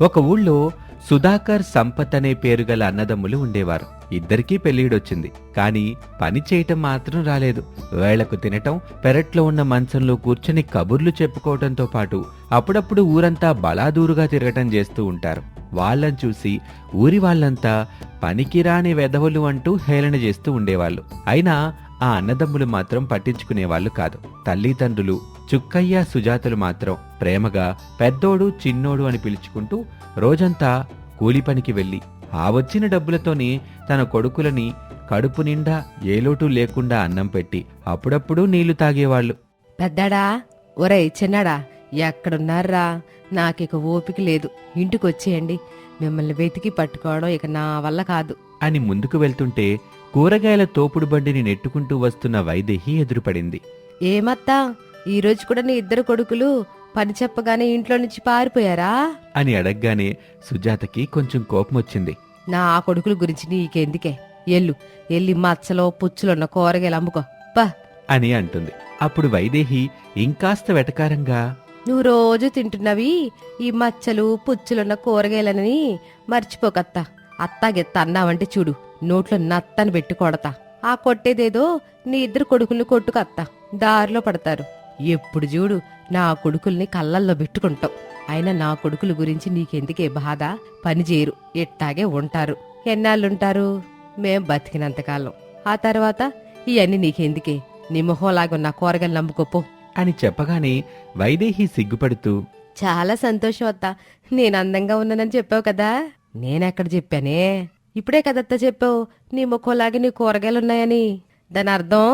ఒక ఊళ్ళో సుధాకర్ సంపత్ అనే పేరు గల అన్నదమ్ములు ఉండేవారు. ఇద్దరికీ పెళ్ళిడొచ్చింది కానీ పని చేయటం మాత్రం రాలేదు. వేళకు తినటం పెరట్లో ఉన్న మంచంలో కూర్చొని కబుర్లు చెప్పుకోవటంతో పాటు అప్పుడప్పుడు ఊరంతా బలాదూరుగా తిరగటం చేస్తూ ఉంటారు. వాళ్ళని చూసి ఊరి వాళ్ళంతా పనికిరాని వెధవలు అంటూ హేళన చేస్తూ ఉండేవాళ్ళు. అయినా ఆ అన్నదమ్ములు మాత్రం పట్టించుకునేవాళ్ళు కాదు. తల్లిదండ్రులు చుక్కయ్య సుజాతలు మాత్రం ప్రేమగా పెద్దోడు చిన్నోడు అని పిలుచుకుంటూ రోజంతా కూలి పనికి వెళ్ళి ఆ వచ్చిన డబ్బులతోనే తన కొడుకులని కడుపు నిండా ఏ లోటు లేకుండా అన్నం పెట్టి అప్పుడప్పుడు నీళ్ళు తాగేవాళ్ళు. పెద్దాడా? ఒరేయ్ చిన్నాడా ఎక్కడున్నారా? నాకిక ఓపిక లేదు. ఇంటికి వచ్చేయండి మిమ్మల్ని వెతికి పట్టుకోవడం ఇక నా వల్ల కాదు. అని ముందుకు వెళ్తుంటే కూరగాయల తోపుడు బండిని నెట్టుకుంటూ వస్తున్న వైదేహి ఎదురుపడింది. ఏమత్తా? ఈ రోజు కూడా నీ ఇద్దరు కొడుకులు పని చెప్పగానే ఇంట్లో నుంచి పారిపోయారా? అని అడగ్గానే సుజాతకి కొంచెం కోపం వచ్చింది నా కొడుకుల గురించి నీకెందుకే? ఎల్లు ఎల్లి మచ్చలో పుచ్చులున్న కూరగాయలు అమ్ముకో. పా. అని అంటుంది. అప్పుడు వైదేహి ఇంకాస్త వెటకారంగా నువ్వు రోజు తింటున్నవి ఈ మచ్చలు పుచ్చులున్న కూరగాయలని మర్చిపోకత్తా. అత్తాగెత్త అన్నావంటే చూడు నోట్లో నత్తని పెట్టి కొడతా ఆ కొట్టేదేదో నీ ఇద్దరు కొడుకుల్ని కొట్టుకత్తా. దారిలో పడతారు. ఎప్పుడు చూడు నా కొడుకుల్ని కళ్ళల్లో పెట్టుకుంటావు. అయినా నా కొడుకుల గురించి నీకెందుకే బాధ? పని చేయరు. ఎట్టాగే ఉంటారు. ఎన్నాళ్ళుంటారు? మేం బతికినంతకాలం. ఆ తర్వాత ఇవన్నీ నీకెందుకే? నీ మొహంలాగా నా కూరగాయలు నమ్ముకోపో. అని చెప్పగానే వైదేహి సిగ్గుపడుతూ చాలా సంతోషం అత్త. నేను అందంగా ఉన్నానని చెప్పావు కదా? నేనెక్కడ చెప్పానే? ఇప్పుడే కదత్త చెప్పావు. నీ ముఖంలాగే నీ కూరగాయలున్నాయని. దాని అర్థం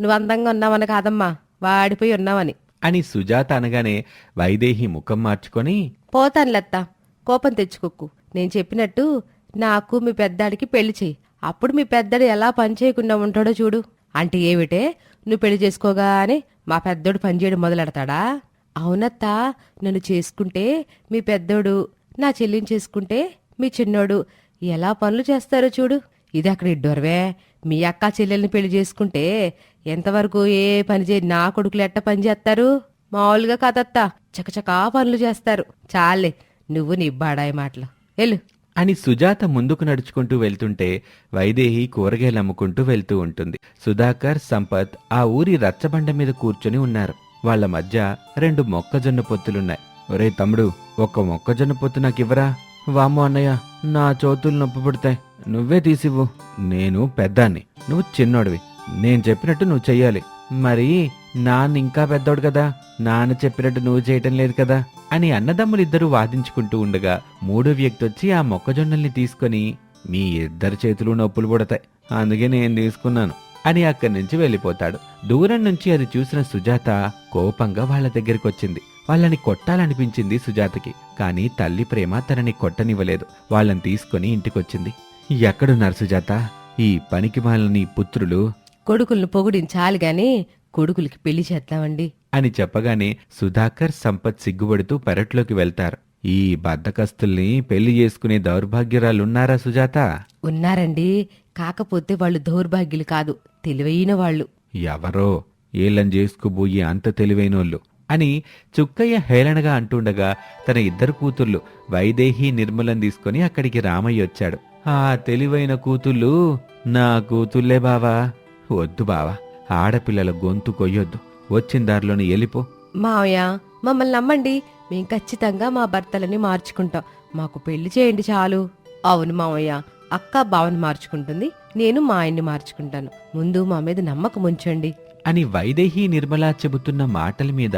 నువ్వు అందంగా ఉన్నావని కాదమ్మా. వాడిపోయి ఉన్నావని అని సుజాత అనగానే వైదేహి ముఖం మార్చుకొని పోతానులత్త కోపం తెచ్చుకోకు. నేను చెప్పినట్టు నాకు మీ పెద్దాడికి పెళ్ళి చెయ్యి. అప్పుడు మీ పెద్దడు ఎలా పని చేయకుండా ఉంటాడో చూడు. అంటే ఏమిటే నువ్వు పెళ్ళి చేసుకోగానే మా పెద్దోడు పని చేయడం మొదలెడతాడా? అవునత్తా నన్ను చేసుకుంటే మీ పెద్దోడు నా చెల్లిని చేసుకుంటే మీ చిన్నోడు ఎలా పనులు చేస్తారో చూడు. ఇది అక్కడ ఇడ్డోరవే. మీ అక్క చెల్లెల్ని పెళ్ళి చేసుకుంటే ఎంతవరకు ఏ పని చేయ నా కొడుకులు ఎట్ట పని చేస్తారు? మామూలుగా కాదత్తా. చకచకా పనులు చేస్తారు. చాలే నువ్వు నీ బాడాయి మాటలు. వెళ్ళు. అని సుజాత ముందుకు నడుచుకుంటూ వెళ్తుంటే వైదేహి కూరగాయలు అమ్ముకుంటూ వెళ్తూ ఉంటుంది. సుధాకర్ సంపత్ ఆ ఊరి రచ్చబండ మీద కూర్చొని ఉన్నారు. వాళ్ళ మధ్య రెండు మొక్కజొన్న పొత్తులున్నాయి. ఒరే తమ్ముడు ఒక్క మొక్కజొన్న పొత్తు నాకివ్వరా? వామ్మో అన్నయ్య నా చోతులు నొప్పి పుడతాయి నువ్వే తీసివ్వు. నేను పెద్దాన్ని. నువ్వు చిన్నోడివి. నేను చెప్పినట్టు నువ్వు చెయ్యాలి. మరి నాన్న ఇంకా పెద్దోడు కదా? నాన్న చెప్పినట్టు నువ్వు చేయటం లేదు కదా? అని అన్నదమ్ములిద్దరూ వాదించుకుంటూ ఉండగా మూడో వ్యక్తి వచ్చి ఆ మొక్కజొన్నల్ని తీసుకొని మీ ఇద్దరి చేతులు నొప్పులు పుడతాయి. అందుకే నేను తీసుకున్నాను. అని అక్కడి నుంచి వెళ్ళిపోతాడు. దూరం నుంచి అది చూసిన సుజాత కోపంగా వాళ్ళ దగ్గరికి వచ్చింది వాళ్ళని కొట్టాలనిపించింది సుజాతకి కానీ తల్లి ప్రేమ తనని కొట్టనివ్వలేదు. వాళ్ళని తీసుకొని ఇంటికొచ్చింది. ఎక్కడున్నారు సుజాత? ఈ పనికి నీ పుత్రులు? కొడుకులను పొగిడించాలి గాని కొడుకులకి పెళ్ళి చేద్దామండి. అని చెప్పగానే సుధాకర్ సంపత్ సిగ్గుపడుతూ పెరట్లోకి వెళ్తారు. ఈ బద్దకస్తుల్ని పెళ్ళి చేసుకునే దౌర్భాగ్యురాలున్నారా సుజాత? ఉన్నారండి. కాకపోతే వాళ్ళు దౌర్భాగ్యులు కాదు తెలివైన వాళ్ళు. ఎవరో? ఏళ్ళని చేసుకుపోయి అంత తెలివైనోళ్ళు. అని చుక్కయ్య హేళనగా అంటుండగా తన ఇద్దరు కూతుర్లు వైదేహి నిర్మలం తీసుకుని అక్కడికి రామయ్య వచ్చాడు. ఆ తెలివైన కూతుళ్ళు నా కూతుళ్ళే బావా. వద్దు బావా ఆడపిల్లల గొంతు కొయ్యొద్దు. వచ్చిన దారిలోని వెళ్ళిపో. మావయ్య మమ్మల్ని నమ్మండి. మేం ఖచ్చితంగా మా భర్తలని మార్చుకుంటాం. మాకు పెళ్ళి చేయండి చాలు. అవును మావయ్య అక్క బావని మార్చుకుంటుంది నేను మా ఆయన్ని మార్చుకుంటాను. ముందు మా మీద నమ్మకం ఉంచండి. అని వైదేహి నిర్మల చెబుతున్న మాటల మీద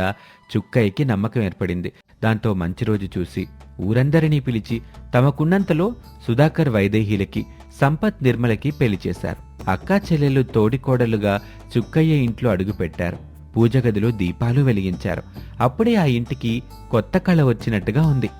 చుక్కయ్యకి నమ్మకం ఏర్పడింది. దాంతో మంచి రోజు చూసి ఊరందరినీ పిలిచి తమకున్నంతలో సుధాకర్ వైదేహీలకి సంపత్ నిర్మలకి పెళ్ళి చేశారు. అక్కా చెల్లెలు తోడికోడలుగా చుక్కయ్య ఇంట్లో అడుగుపెట్టారు. పూజ గదిలో దీపాలు వెలిగించారు. అప్పుడే ఆ ఇంటికి కొత్త కళ వచ్చినట్టుగా ఉంది.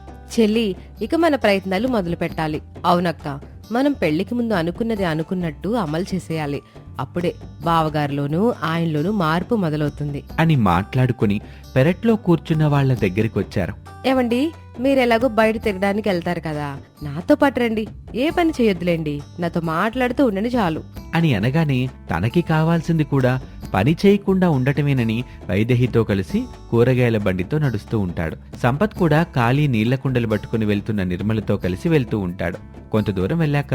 చెల్లి ఇక మన ప్రయత్నాలు మొదలు పెట్టాలి అవునక్క మనం పెళ్ళికి ముందు అనుకున్నది అనుకున్నట్టు అమలు చేసేయాలి. అప్పుడే బావగారిలోనూ ఆయనలోనూ మార్పు మొదలవుతుంది. అని మాట్లాడుకుని పెరట్లో కూర్చున్న వాళ్ళ దగ్గరికి వచ్చారు. ఏమండి మీరెలాగో బయట తిరగడానికి వెళ్తారు కదా. నాతో పాటు రండి. ఏ పని చేయొద్దులేండి. నాతో మాట్లాడుతూ ఉండండి చాలు. అని అనగానే తనకి కావాల్సింది కూడా పని చేయకుండా ఉండటమేనని వైదేహితో కలిసి కూరగాయల బండితో నడుస్తూ ఉంటాడు. సంపత్ కూడా ఖాళీ నీళ్ళ కుండలు పట్టుకుని వెళ్తున్న నిర్మలతో కలిసి వెళ్తూ ఉంటాడు. కొంత దూరం వెళ్ళాక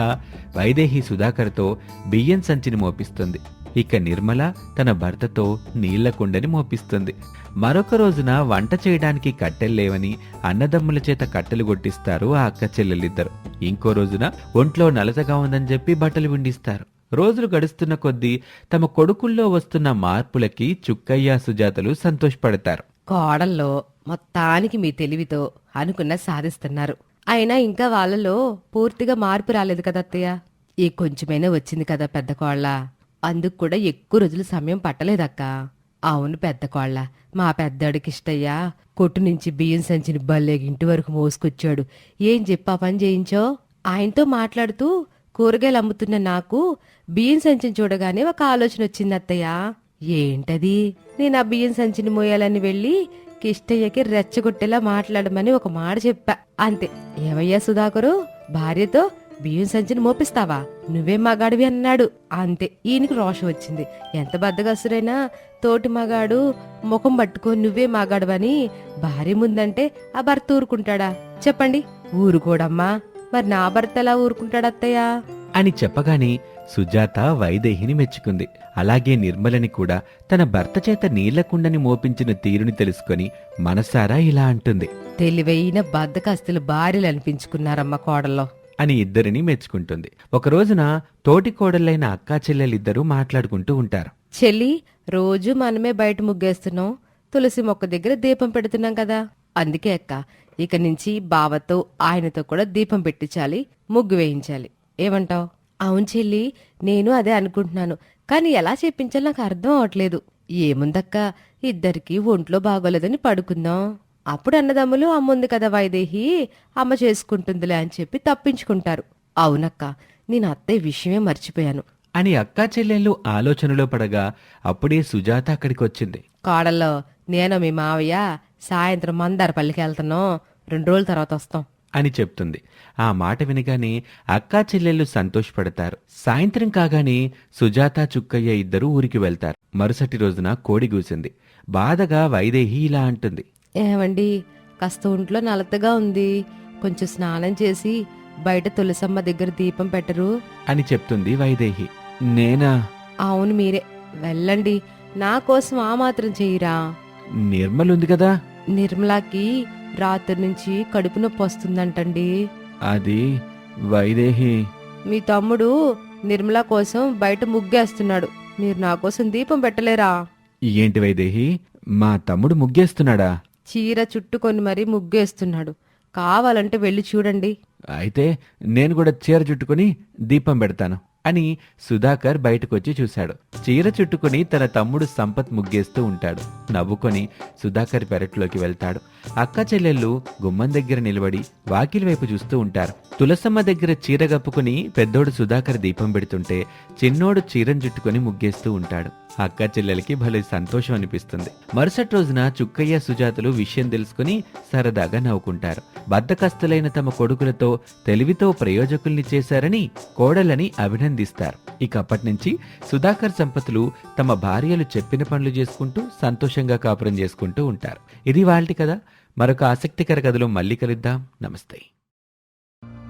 వైదేహి సుధాకర్తో బియ్యం సంచిని మోపిస్తుంది. ఇక నిర్మల తన భర్తతో నీళ్ళ కుండని మోపిస్తుంది. మరొక రోజున వంట చేయడానికి కట్టెలు లేవని అన్నదమ్ముల చేత కట్టెలు కొట్టిస్తారు ఆ అక్క చెల్లెలిద్దరు. ఇంకో రోజున ఒంట్లో నలతగా ఉందని చెప్పి బట్టలు విండిస్తారు రోజులు గడుస్తున్న కొద్దీ తమ కొడుకుల్లో వస్తున్న మార్పులకి చుక్కయ్య సుజాతలు సంతోషపడతారు. కోడల్లో మొత్తానికి మీ తెలివితో అనుకున్న సాధిస్తున్నారు. అయినా ఇంకా వాళ్ళలో పూర్తిగా మార్పు రాలేదు కదా అత్తయ్య? ఈ కొంచెమైనా వచ్చింది కదా పెద్ద కోళ్ళ? అందుకు కూడా ఎక్కువ రోజులు సమయం పట్టలేదక్క అవును పెద్ద కోళ్ళ మా పెద్దడికి ఇష్టయ్యా. కొట్టు నుంచి బియ్యం సంచిని భలే ఇంటి వరకు మోసుకొచ్చాడు. ఏం చెప్పా పని చేయించో? ఆయనతో మాట్లాడుతూ కూరగాయలు అమ్ముతున్న నాకు బియ్యం సంచిని చూడగానే ఒక ఆలోచన వచ్చింది అత్తయ్య. ఏంటది? నేను ఆ బియ్యం సంచిని మోయాలని వెళ్ళి కిష్టయ్యకి రెచ్చగొట్టేలా మాట్లాడమని ఒక మాట చెప్పా. అంతే. ఏవయ్యా సుధాకరు? భార్యతో బియ్యం సంచిని మోపిస్తావా? నువ్వే మగాడివి అన్నాడు. అంతే. ఈయనకి రోషం వచ్చింది. ఎంత బద్దగస్తుడైనా తోటి మగాడు ముఖం పట్టుకొని నువ్వే మగాడవని భార్య ముందంటే ఆ భర్త ఊరుకుంటాడా? చెప్పండి. ఊరుకోడమ్మా. మరి నా భర్త ఎలా ఊరుకుంటాడత్తయ్యా అని చెప్పగానే సుజాత వైదేహిని మెచ్చుకుంది. అలాగే నిర్మలని కూడా తన భర్త చేత నీళ్ళ కుండని మోపించిన తీరుని తెలుసుకొని మనసారా ఇలా అంటుంది. తెలివైన బద్దకస్తులు భార్యలు అనిపించుకున్నారమ్మ కోడల్లో. అని ఇద్దరిని మెచ్చుకుంటుంది. ఒక రోజున తోటి కోడళ్ళైన అక్కా చెల్లెలిద్దరూ మాట్లాడుకుంటూ ఉంటారు. చెల్లి రోజు మనమే బయట ముగ్గేస్తున్నాం. తులసి మొక్క దగ్గర దీపం పెడుతున్నాం కదా. అందుకే అక్క ఇక నుంచి బావతో ఆయనతో కూడా దీపం పెట్టించాలి ముగ్గు వేయించాలి. ఏమంటావ్? అవును చెల్లి నేను అదే అనుకుంటున్నాను. కానీ ఎలా చెప్పించాలో నాకు అర్థం అవట్లేదు. ఏముందక్క ఇద్దరికి ఒంట్లో బాగోలేదని పడుకుందాం. అప్పుడు అన్నదమ్ములు అమ్ముంది కదా వైదేహి అమ్మ చేసుకుంటుందిలే అని చెప్పి తప్పించుకుంటారు. అవునక్క నేను అత్తయ్య విషయమే మర్చిపోయాను. అని అక్కా చెల్లెళ్ళు ఆలోచనలో పడగా అప్పుడే సుజాత అక్కడికి వచ్చింది కోడల్లో నేను మీ మావయ్య సాయంత్రం మందారపల్లికి వెళ్తున్నాం. రెండు రోజుల తర్వాత వస్తాం. అని చెప్తుంది. ఆ మాట వినగానే అక్కా చెల్లెళ్ళు సంతోషపడతారు. సాయంత్రం కాగానే సుజాత చుక్కయ్య ఇద్దరూ ఊరికి వెళ్తారు. మరుసటి రోజున కోడి గూసింది. బాధగా వైదేహి ఇలా అంటుంది. ఏమండి కాస్త ఒంట్లో నలతగా ఉంది. కొంచెం స్నానం చేసి బయట తులసమ్మ దగ్గర దీపం పెట్టరు. అని చెప్తుంది వైదేహి. నేనా? అవును మీరే. వెళ్ళండి. నా కోసం ఆ మాత్రం చెయ్యరా నిర్మలుంది కదా? నిర్మలాకి రాత్రి నుంచి కడుపు నొప్పి వస్తుందంటండి. అది వైదేహి. మీ తమ్ముడు నిర్మల కోసం బయట ముగ్గేస్తున్నాడు. మీరు నా కోసం దీపం పెట్టలేరా? ఏంటి వైదేహి? మా తమ్ముడు ముగ్గేస్తున్నాడా? చీర చుట్టుకొని మరీ ముగ్గేస్తున్నాడు. కావాలంటే వెళ్ళి చూడండి. అయితే నేను కూడా చీర చుట్టుకుని దీపం పెడతాను. అని సుధాకర్ బయటకొచ్చి చూశాడు. చీర చుట్టుకుని తన తమ్ముడు సంపత్ ముగ్గేస్తూ ఉంటాడు. నవ్వుకొని సుధాకర్ పెరట్లోకి వెళ్తాడు. అక్క చెల్లెళ్ళు గుమ్మం దగ్గర నిలబడి వాకిలి వైపు చూస్తూ ఉంటారు. తులసమ్మ దగ్గర చీర కప్పుకుని పెద్దోడు సుధాకర్ దీపం పెడుతుంటే చిన్నోడు చీరను చుట్టుకుని ముగ్గేస్తూ ఉంటాడు. అక్క చెల్లెలకి భలే సంతోషం అనిపిస్తుంది. మరుసటి రోజున చుక్కయ్య సుజాతలు విషయం తెలుసుకుని సరదాగా నవ్వుకుంటారు. బద్దకస్తులైన తమ కొడుకులతో తెలివితో ప్రయోజకుల్ని చేశారని కోడలని అభినందిస్తారు. ఇక అప్పటి నుంచి సుధాకర్ సంపతులు తమ భార్యలు చెప్పిన పనులు చేసుకుంటూ సంతోషంగా కాపురం చేసుకుంటూ ఉంటారు. ఇది వాళ్ళటి కదా. మరొక ఆసక్తికర కథలో మళ్ళీ కలుద్దాం. నమస్తే.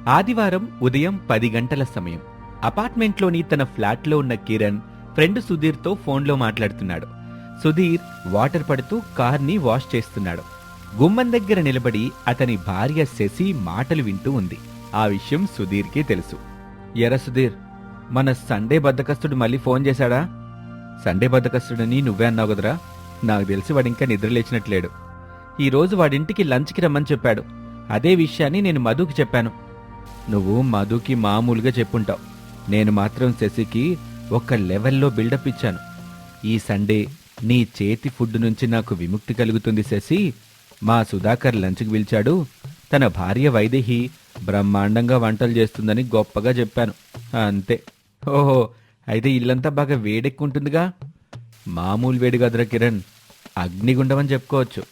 ఆదివారం ఉదయం పది గంటల సమయం. అపార్ట్మెంట్లోని తన ఫ్లాట్లో ఉన్న కిరణ్ ఫ్రెండ్ సుధీర్తో ఫోన్లో మాట్లాడుతున్నాడు. సుధీర్ వాటర్ పడుతూ కార్ని వాష్ చేస్తున్నాడు. గుమ్మం దగ్గర నిలబడి అతని భార్య శశి మాటలు వింటూ ఉంది. ఆ విషయం సుధీర్కి తెలుసు. ఎర సుధీర్ మన సండే బద్దకస్తుడు మళ్ళీ ఫోన్ చేశాడా? సండే బద్దకస్తుడని నువ్వే అన్నావు కదరా? నాకు తెలిసి వాడు ఇంకా నిద్రలేచినట్లేడు ఈరోజు వాడింటికి లంచ్కి రమ్మని చెప్పాడు. అదే విషయాన్ని నేను మధుకి చెప్పాను. నువ్వు మధుకి మామూలుగా చెప్పుంటావు. నేను మాత్రం శశికి ఒక లెవెల్లో బిల్డప్ ఇచ్చాను. ఈ సండే నీ చేతి ఫుడ్ నుంచి నాకు విముక్తి కలుగుతుంది శశి. మా సుధాకర్ లంచ్కి పిలిచాడు. తన భార్య వైదేహి బ్రహ్మాండంగా వంటలు చేస్తుందని గొప్పగా చెప్పాను. అంతే. ఓహో అయితే ఇల్లంతా బాగా వేడెక్కుంటుందిగా? మామూలు వేడి కదరా కిరణ్. అగ్నిగుండమని చెప్పుకోవచ్చు.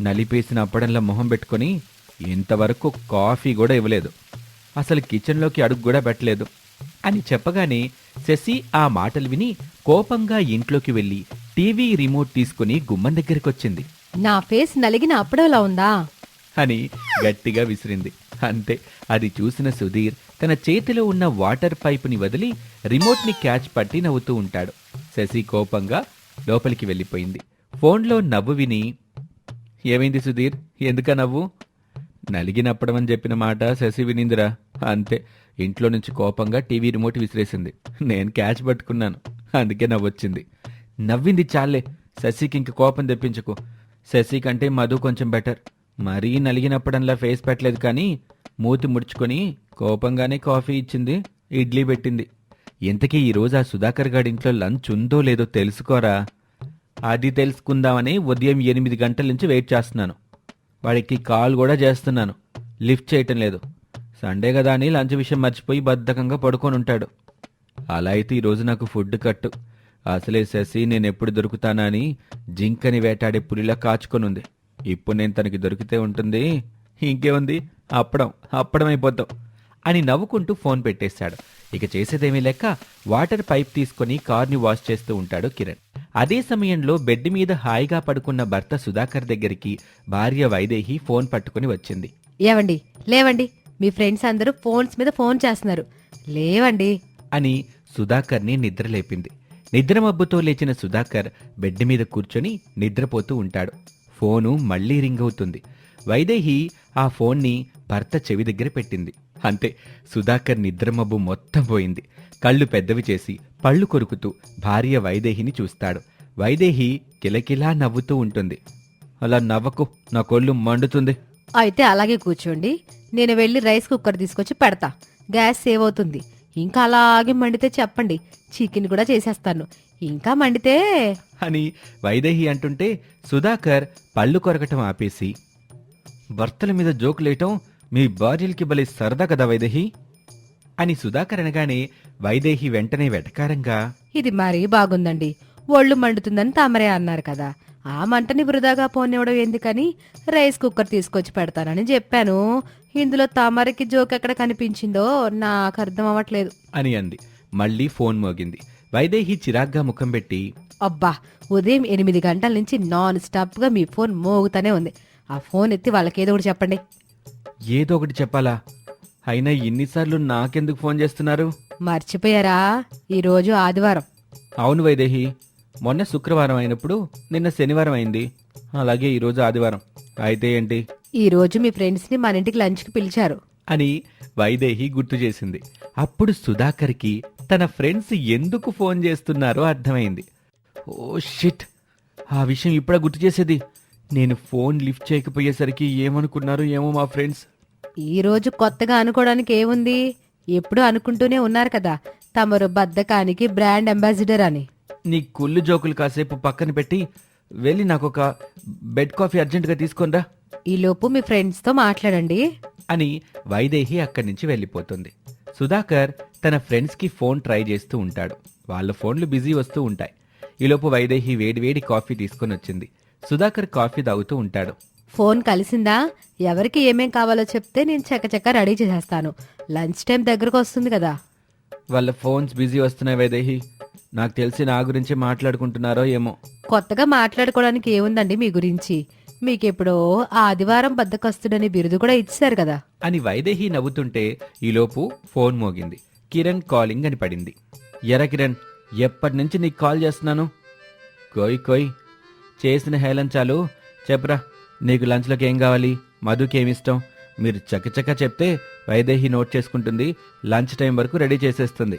నలిపేసిన అప్పడంలో మొహం పెట్టుకొని ఇంతవరకు కాఫీ కూడా ఇవ్వలేదు. అసలు కిచెన్లోకి అడుగు కూడా పెట్టలేదు. అని చెప్పగానే శశి ఆ మాటలు విని కోపంగా ఇంట్లోకి వెళ్ళి టీవీ రిమోట్ తీసుకుని గుమ్మం దగ్గరికొచ్చింది. నా ఫేస్ నలిగిన అప్పుడోలా ఉందా? అని గట్టిగా విసిరింది. అంతే అది చూసిన సుధీర్ తన చేతిలో ఉన్న వాటర్ పైపుని వదిలి రిమోట్ని క్యాచ్ పట్టి నవ్వుతూ ఉంటాడు. శశి కోపంగా లోపలికి వెళ్ళిపోయింది. ఫోన్లో నవ్వు విని ఏమైంది సుధీర్? ఎందుక నవ్వు? నలిగినప్పడమని చెప్పిన మాట శశి వినిందిరా. అంతే ఇంట్లో నుంచి కోపంగా టీవీ రిమోట్ విసిరేసింది. నేను క్యాచ్ పట్టుకున్నాను. అందుకే నవ్వొచ్చింది. నవ్వింది చాలే. శశికి ఇంక కోపం తెప్పించకు. శశి కంటే మధు కొంచెం బెటర్. మరీ నలిగినప్పుడల్లా ఫేస్ పెట్టలేదు కానీ మూతి ముడుచుకొని కోపంగానే కాఫీ ఇచ్చింది ఇడ్లీ పెట్టింది. ఇంతకీ ఈరోజు ఆ సుధాకర్ గారి ఇంట్లో లంచ్ ఉందో లేదో తెలుసుకోరా? అది తెలుసుకుందామని ఉదయం ఎనిమిది గంటల నుంచి వెయిట్ చేస్తున్నాను. వాడికి కాల్ కూడా చేస్తున్నాను. లిఫ్ట్ చేయటం లేదు. సండే కదా అని లంచ్ విషయం మర్చిపోయి బద్ధకంగా పడుకొని ఉంటాడు. అలా అయితే ఈరోజు నాకు ఫుడ్ కట్టు. అసలే శశి నేను ఎప్పుడు దొరుకుతానా అని జింకని వేటాడే పులిలా కాచుకొని ఉంది ఇప్పుడు నేను తనకి దొరికితే ఉంటుంది. ఇంకేముంది? అప్పడం అప్పడం అయిపోతాం అని నవ్వుకుంటూ ఫోన్ పెట్టేశాడు. ఇక చేసేదేమీ లెక్క వాటర్ పైప్ తీసుకొని కార్ని వాష్ చేస్తూ ఉంటాడు కిరణ్. అదే సమయంలో బెడ్ మీద హాయిగా పడుకున్న భర్త సుధాకర్ దగ్గరికి భార్య వైదేహి ఫోన్ పట్టుకుని వచ్చింది. ఏవండి? లేవండి? మీ ఫ్రెండ్స్ అందరూ ఫోన్స్ మీద ఫోన్ చేస్తున్నారు. లేవండి. అని సుధాకర్ని నిద్రలేపింది. నిద్రమబ్బుతో లేచిన సుధాకర్ బెడ్ మీద కూర్చొని నిద్రపోతూ ఉంటాడు. ఫోను మళ్ళీ రింగ్ అవుతుంది. వైదేహి ఆ ఫోన్ని భర్త చెవి దగ్గర పెట్టింది. అంతే సుధాకర్ నిద్రమబ్బు మొత్తం పోయింది. కళ్ళు పెద్దవి చేసి పళ్ళు కొరుకుతూ భార్య వైదేహిని చూస్తాడు. వైదేహి కిలకిలా నవ్వుతూ ఉంటుంది. అలా నవ్వకు నా కొళ్ళు మండుతుంది. అయితే అలాగే కూర్చోండి. నేను వెళ్ళి రైస్ కుక్కర్ తీసుకొచ్చి పెడతా. గ్యాస్ సేవ్ అవుతుంది. ఇంకా అలాగే మండితే చెప్పండి. చికెన్ కూడా చేసేస్తాను. ఇంకా మండితే అని వైదేహి అంటుంటే సుధాకర్ పళ్ళు కొరకటం ఆపేసి భర్తల మీద జోకులేయటం మీ భార్యలకి భలే సరదా కదా వైదేహి? అని సుధాకర్ అనగానే వైదేహి వెంటనే వెటకారంగా ఇది మరీ బాగుందండి. ఒళ్ళు మండుతుందని తమరే అన్నారు కదా. ఆ మంటని వృధాగా పోనివ్వడం ఎందుకని? రైస్ కుక్కర్ తీసుకొచ్చి పెడతానని చెప్పాను. ఇందులో తమరికి జోక్ ఎక్కడ కనిపించిందో నాకు అర్థం అవ్వట్లేదు. అని అంది. మళ్ళీ ఫోన్ మోగింది. వైదేహి చిరాగ్గా ముఖం పెట్టి అబ్బా ఉదయం ఎనిమిది గంటల నుంచి నాన్ స్టాప్గా మీ ఫోన్ మోగుతానే ఉంది. ఆ ఫోన్ ఎత్తి వాళ్ళకి ఏదో ఒకటి చెప్పండి. ఏదో ఒకటి చెప్పాలా? అయినా ఇన్నిసార్లు నాకెందుకు ఫోన్ చేస్తున్నారు? మర్చిపోయారా? ఈరోజు ఆదివారం. అవును వైదేహి. మొన్న శుక్రవారం అయినప్పుడు నిన్న శనివారం అయింది. అలాగే ఈరోజు ఆదివారం. అయితే ఏంటి? ఈరోజు మీ ఫ్రెండ్స్ని మన ఇంటికి లంచ్కి పిలిచారు. అని వైదేహి గుర్తు చేసింది. అప్పుడు సుధాకర్కి తన ఫ్రెండ్స్ ఎందుకు ఫోన్ చేస్తున్నారో అర్థమైంది. ఓ షిట్ ఆ విషయం ఇప్పుడే గుర్తు చేసేది. నేను ఫోన్ లిఫ్ట్ చేయకపోయేసరికి ఏమనుకున్నారు ఏమో మా ఫ్రెండ్స్ ఈరోజు కొత్తగా అనుకోవడానికి ఏముంది? ఎప్పుడూ అనుకుంటూనే ఉన్నారు కదా. తమరు బద్దకానికి బ్రాండ్ అంబాసిడర్ అని. నీ కుళ్ళు జోకులు కాసేపు పక్కన పెట్టి వెళ్ళి నాకు ఒక బెడ్ కాఫీ అర్జెంటుగా తీసుకొనిరా ఈలోపు మీ ఫ్రెండ్స్తో మాట్లాడండి. అని వైదేహి అక్కడి నుంచి వెళ్ళిపోతుంది. సుధాకర్ తన ఫ్రెండ్స్కి ఫోన్ ట్రై చేస్తూ ఉంటాడు. వాళ్ళ ఫోన్లు బిజీ వస్తూ ఉంటాయి. ఈలోపు వైదేహి వేడివేడి కాఫీ తీసుకొని వచ్చింది. సుధాకర్ కాఫీ తాగుతూ ఉంటాడు. ఫోన్ కలిసిందా? ఎవరికి ఏమేం కావాలో చెప్తే నేను చకచక రెడీ చేసేస్తాను. లంచ్ టైం దగ్గరకు వస్తుంది కదా. వాళ్ళ ఫోన్స్ బిజీ వస్తున్నాయి వైదేహి. నాకు తెలిసి నా గురించి మాట్లాడుకుంటున్నారో ఏమో. కొత్తగా మాట్లాడుకోవడానికి ఏముందండి మీ గురించి? మీకెప్పుడో ఆదివారం బద్దకొస్తుడని బిరుదు కూడా ఇచ్చారు కదా. అని వైదేహి నవ్వుతుంటే ఈలోపు ఫోన్ మోగింది. కిరణ్ కాలింగ్ అని పడింది. ఎరా కిరణ్ ఎప్పటి నుంచి నీకు కాల్ చేస్తున్నాను? కోయ్ కోయ్ చేసిన హేళన చాలు. చెప్పరా నీకు లంచ్లోకి ఏం కావాలి? మధుకి ఏమి ఇష్టం? మీరు చకచక చెప్తే వైదేహి నోట్ చేసుకుంటుంది లంచ్ టైం వరకు రెడీ చేసేస్తుంది.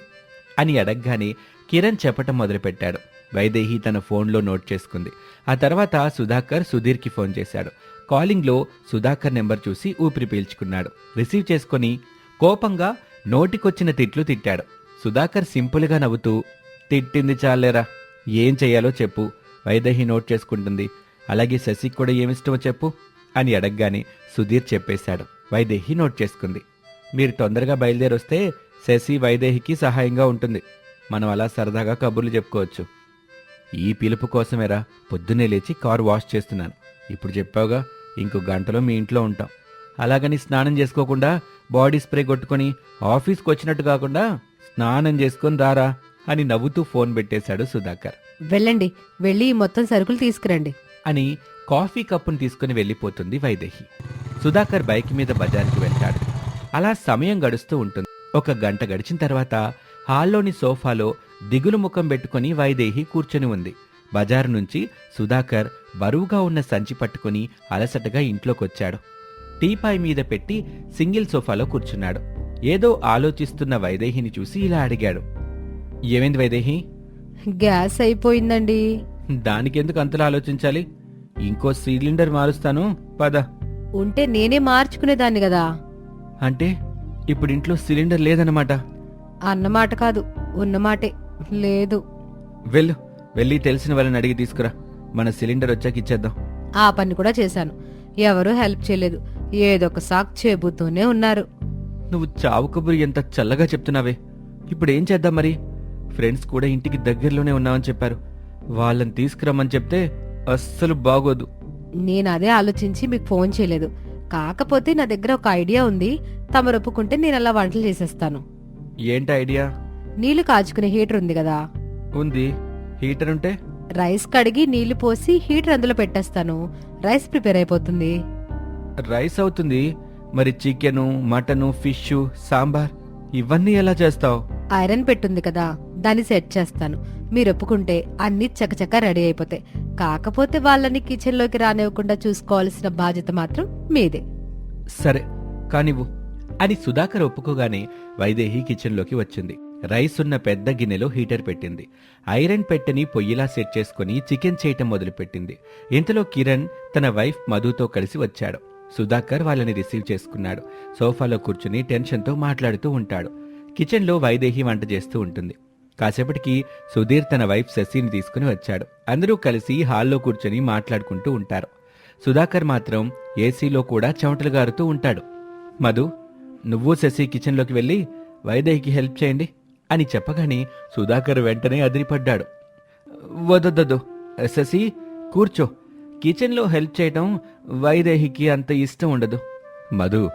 అని అడగగానే కిరణ్ చెప్పటం మొదలుపెట్టాడు. వైదేహి తన ఫోన్లో నోట్ చేసుకుంది. ఆ తర్వాత సుధాకర్ సుధీర్కి ఫోన్ చేశాడు. కాలింగ్లో సుధాకర్ నెంబర్ చూసి ఊపిరి పీల్చుకున్నాడు. రిసీవ్ చేసుకుని కోపంగా నోటికొచ్చిన తిట్లు తిట్టాడు. సుధాకర్ సింపుల్గా నవ్వుతూ తిట్టింది చాలేరా? ఏం చెయ్యాలో చెప్పు. వైదేహి నోట్ చేసుకుంటుంది. అలాగే శశికి కూడా ఏమిష్టమో చెప్పు అని అడగగానే సుధీర్ చెప్పేశాడు. వైదేహి నోట్ చేసుకుంది. మీరు తొందరగా బయలుదేరొస్తే శశి వైదేహికి సహాయంగా ఉంటుంది. మనం అలా సరదాగా కబుర్లు చెప్పుకోవచ్చు. ఈ పిలుపు కోసమేరా పొద్దున్నే లేచి కారు వాష్ చేస్తున్నాను. ఇప్పుడు చెప్పావుగా ఇంకో గంటలో మీ ఇంట్లో ఉంటాం. అలాగని స్నానం చేసుకోకుండా బాడీ స్ప్రే కొట్టుకొని ఆఫీస్కి వచ్చినట్టు కాకుండా స్నానం చేసుకొని రారా అని నవ్వుతూ ఫోన్ పెట్టేశాడు సుధాకర్. వెళ్ళండి వెళ్ళి మొత్తం సరుకులు తీసుకురండి. అని కాఫీ కప్పును తీసుకుని వెళ్ళిపోతుంది వైదేహి. సుధాకర్ బైక్ మీద బజార్కి వెళ్తాడు. అలా సమయం గడుస్తూ ఉంటుంది. ఒక గంట గడిచిన తర్వాత హాల్లోని సోఫాలో దిగులు ముఖం పెట్టుకుని వైదేహి కూర్చొని ఉంది. బజారు నుంచి సుధాకర్ బరువుగా ఉన్న సంచి పట్టుకుని అలసటగా ఇంట్లోకొచ్చాడు. టీపాయ్ మీద పెట్టి సింగిల్ సోఫాలో కూర్చున్నాడు. ఏదో ఆలోచిస్తున్న వైదేహిని చూసి ఇలా అడిగాడు. ఏమైంది వైదేహి? గ్యాస్ అయిపోయిందండి. దానికెందుకు అంతలా ఆలోచించాలి? ఇంకో సిలిండర్ మారుస్తాను. పద. ఉంటే నేనే మార్చుకునేదాన్ని కదా. అంటే ఇప్పుడు ఇంట్లో సిలిండర్ లేదన్నమాట. అన్నమాట కాదు ఉన్నమాటే లేదు. వెళ్ళు వెళ్ళి తెలిసిన వాళ్ళని అడిగి తీసుకురా. మన సిలిండర్ వచ్చాక ఇచ్చేద్దాం. ఆ పని కూడా చేశాను. ఎవరూ హెల్ప్ చేయలేదు. ఏదో ఒక సాక్ చెబుతూనే ఉన్నారు. నువ్వు చావు కబురు ఎంత చల్లగా చెప్తున్నావే. ఇప్పుడు ఏం చేద్దాం మరి? ఫ్రెండ్స్ కూడా ఇంటికి దగ్గరలోనే ఉన్నామని చెప్పారు. వాళ్ళని తీసుకురమ్మని చెప్తే అస్సలు బాగోదు. నేను అదే ఆలోచించి మీకు ఫోన్ చేయలేదు. కాకపోతే నా దగ్గర ఒక ఐడియా ఉంది. తమరు ఒప్పుకుంటే నేను అలా వంటలు చేసేస్తాను. ఏంటి ఐడియా? నీళ్ళు కాచుకునే హీటర్ ఉంది కదా. ఉంది. హీటర్ ఉంటే? రైస్ కడిగి నీళ్ళు పోసి హీటర్ అందులో పెట్టేస్తాను. రైస్ ప్రిపేర్ అయిపోతుంది. రైస్ అవుతుంది. మరి చికెను మటను ఫిష్ సాంబార్ ఇవన్నీ ఎలా చేస్తావు? ఐరన్ పెట్టుంది కదా. దాన్ని సెట్ చేస్తాను. మీరు ఒప్పుకుంటే అన్ని చకచక రెడీ అయిపోతాయి. కాకపోతే వాళ్ళని కిచెన్లోకి రానివ్వకుండా చూసుకోవాల్సిన బాధ్యత మాత్రం మీదే. సరే కానివ్వు. అని సుధాకర్ ఒప్పుకోగానే వైదేహి కిచెన్లోకి వచ్చింది. రైస్ ఉన్న పెద్ద గిన్నెలో హీటర్ పెట్టింది. ఐరన్ పెట్టెని పొయ్యిలా సెట్ చేసుకుని చికెన్ చేయటం మొదలుపెట్టింది. ఇంతలో కిరణ్ తన వైఫ్ మధుతో కలిసి వచ్చాడు. సుధాకర్ వాళ్ళని రిసీవ్ చేసుకున్నాడు. సోఫాలో కూర్చుని టెన్షన్తో మాట్లాడుతూ ఉంటాడు. కిచెన్లో వైదేహి వంట చేస్తూ ఉంటుంది. కాసేపటికి సుధీర్ తన వైఫ్ శశిని తీసుకుని వచ్చాడు. అందరూ కలిసి హాల్లో కూర్చొని మాట్లాడుకుంటూ ఉంటారు. సుధాకర్ మాత్రం ఏసీలో కూడా చెమటలు గారుతూ ఉంటాడు. మధు నువ్వు శశి కిచెన్లోకి వెళ్ళి వైదేహికి హెల్ప్ చేయండి అని చెప్పగానే సుధాకర్ వెంటనే అదిరిపడ్డాడు. వదొద్దొద్దు శశి కూర్చో. కిచెన్లో హెల్ప్ చేయటం వైదేహికి అంత ఇష్టం ఉండదు. మధు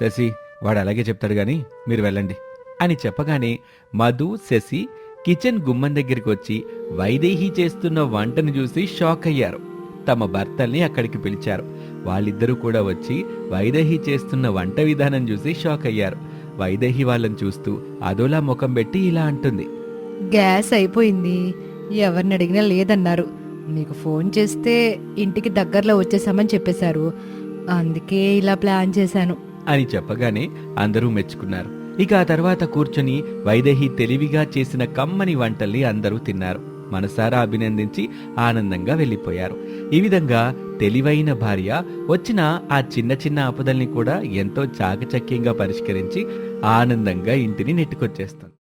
శశి వాడు అలాగే చెప్తాడు గాని మీరు వెళ్ళండి అని చెప్పగానే మధు శశి కిచెన్ గుమ్మం దగ్గరికి వచ్చి వైదేహి చేస్తున్న వంటను చూసి షాక్ అయ్యారు. తమ భర్తల్ని అక్కడికి పిలిచారు. వాళ్ళిద్దరూ కూడా వచ్చి వైదేహి చేస్తున్న వంట విధానం చూసి షాక్ అయ్యారు. వైదేహి వాళ్ళని చూస్తూ అదోలా ముఖం పెట్టి ఇలా అంటుంది. గ్యాస్ అయిపోయింది. ఎవరిని అడిగినా లేదన్నారు. మీకు ఫోన్ చేస్తే ఇంటికి దగ్గరలో వచ్చేసామని చెప్పేశారు. అందుకే ఇలా ప్లాన్ చేశాను. అని చెప్పగానే అందరూ మెచ్చుకున్నారు. ఇక ఆ తర్వాత కూర్చొని వైదేహి తెలివిగా చేసిన కమ్మని వంటల్ని అందరూ తిన్నారు. మనసారా అభినందించి ఆనందంగా వెళ్ళిపోయారు. ఈ విధంగా తెలివైన భార్య వచ్చిన ఆ చిన్న చిన్న ఆపదల్ని కూడా ఎంతో చాకచక్యంగా పరిష్కరించి ఆనందంగా ఇంటిని నెట్టుకొచ్చేస్తుంది.